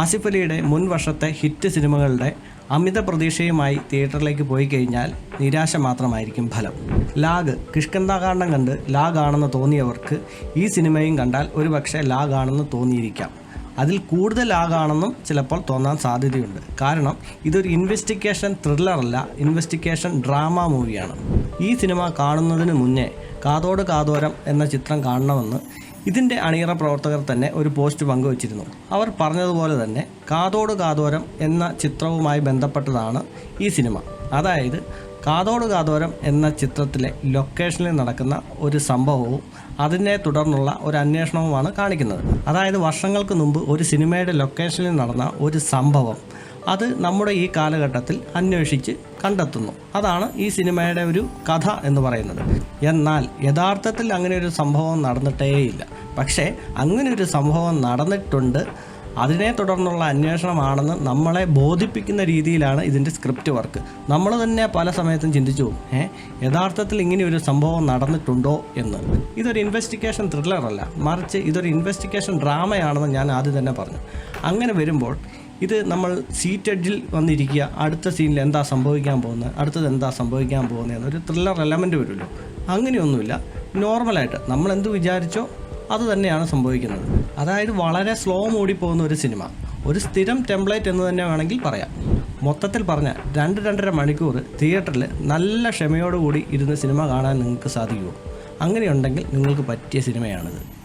ആസിഫ് അലിയുടെ മുൻ വർഷത്തെ ഹിറ്റ് സിനിമകളുടെ അമിത പ്രതീക്ഷയുമായി തിയേറ്ററിലേക്ക് പോയി കഴിഞ്ഞാൽ നിരാശ മാത്രമായിരിക്കും ഫലം. ലാഗ് കിഷ്കന്താകാന്ഡം കണ്ട് ലാഗ് ആണെന്ന് തോന്നിയവർക്ക് ഈ സിനിമയും കണ്ടാൽ ഒരുപക്ഷെ ലാഗ് ആണെന്ന് തോന്നിയിരിക്കാം. അതിൽ കൂടുതൽ ലാഗാണെന്നും ചിലപ്പോൾ തോന്നാൻ സാധ്യതയുണ്ട്. കാരണം ഇതൊരു ഇൻവെസ്റ്റിഗേഷൻ ത്രില്ലറല്ല ഇൻവെസ്റ്റിഗേഷൻ ഡ്രാമ മൂവിയാണ് ഈ സിനിമ കാണുന്നതിന് മുന്നേ കാതോട് കാതോരം എന്ന ചിത്രം കാണണമെന്ന് ഇതിന്റെ അണിയറ പ്രവർത്തകർ തന്നെ ഒരു പോസ്റ്റ് പങ്കുവച്ചിരുന്നു. അവർ പറഞ്ഞതുപോലെ തന്നെ കാതോട് കാതോരം എന്ന ചിത്രവുമായി ബന്ധപ്പെട്ടതാണ് ഈ സിനിമ. അതായത് കാതോട് കാതോരം എന്ന ചിത്രത്തിലെ ലൊക്കേഷനിൽ നടക്കുന്ന ഒരു സംഭവവും അതിനെ തുടർന്നുള്ള ഒരു അന്വേഷണവുമാണ് കാണിക്കുന്നത്. അതായത് വർഷങ്ങൾക്ക് മുമ്പ് ഒരു സിനിമയുടെ ലൊക്കേഷനിൽ നടന്ന ഒരു സംഭവം അത് നമ്മുടെ ഈ കാലഘട്ടത്തിൽ അന്വേഷിച്ച് കണ്ടെത്തുന്നു. അതാണ് ഈ സിനിമയുടെ ഒരു കഥ എന്ന് പറയുന്നത്. എന്നാൽ യഥാർത്ഥത്തിൽ അങ്ങനെ ഒരു സംഭവം നടന്നിട്ടേയില്ല. പക്ഷേ അങ്ങനെ ഒരു സംഭവം നടന്നിട്ടുണ്ട്. അതിനെ തുടർന്നുള്ള അന്വേഷണമാണെന്ന് നമ്മളെ ബോധിപ്പിക്കുന്ന രീതിയിലാണ് ഇതിന്റെ സ്ക്രിപ്റ്റ് വർക്ക്. നമ്മൾ തന്നെ പല സമയത്തും ചിന്തിച്ചു പോകും ഏ യഥാർത്ഥത്തിൽ ഇങ്ങനെ ഒരു സംഭവം നടന്നിട്ടുണ്ടോ എന്ന്. ഇതൊരു ഇൻവെസ്റ്റിഗേഷൻ ത്രില്ലറല്ല മറിച്ച് ഇതൊരു ഇൻവെസ്റ്റിഗേഷൻ ഡ്രാമയാണെന്ന് ഞാൻ ആദ്യം തന്നെ പറഞ്ഞു. അങ്ങനെ വരുമ്പോൾ ഇത് നമ്മൾ സീറ്റ് എഡ്ജിൽ വന്നിരിക്കുക. അടുത്ത സീനിൽ എന്താ സംഭവിക്കാൻ പോകുന്നത്? അടുത്തത് എന്താ സംഭവിക്കാൻ പോകുന്നത് ഒരു ത്രില്ലർ എലമെന്റ് വരുമല്ലോ. അങ്ങനെയൊന്നുമില്ല. നോർമലായിട്ട് നമ്മൾ എന്ത് വിചാരിച്ചോ അത് തന്നെയാണ് സംഭവിക്കുന്നത്. അതായത് വളരെ സ്ലോ മൂടി പോകുന്ന ഒരു സിനിമ ഒരു സ്ഥിരം ടെംപ്ലേറ്റ് എന്ന് തന്നെ വേണമെങ്കിൽ പറയാം. മൊത്തത്തിൽ പറഞ്ഞാൽ രണ്ട് രണ്ടര മണിക്കൂർ തിയേറ്ററിൽ നല്ല ക്ഷമയോടുകൂടി ഇരുന്ന് സിനിമ കാണാൻ നിങ്ങൾക്ക് സാധിക്കുമോ? അങ്ങനെയുണ്ടെങ്കിൽ നിങ്ങൾക്ക് പറ്റിയ സിനിമയാണിത്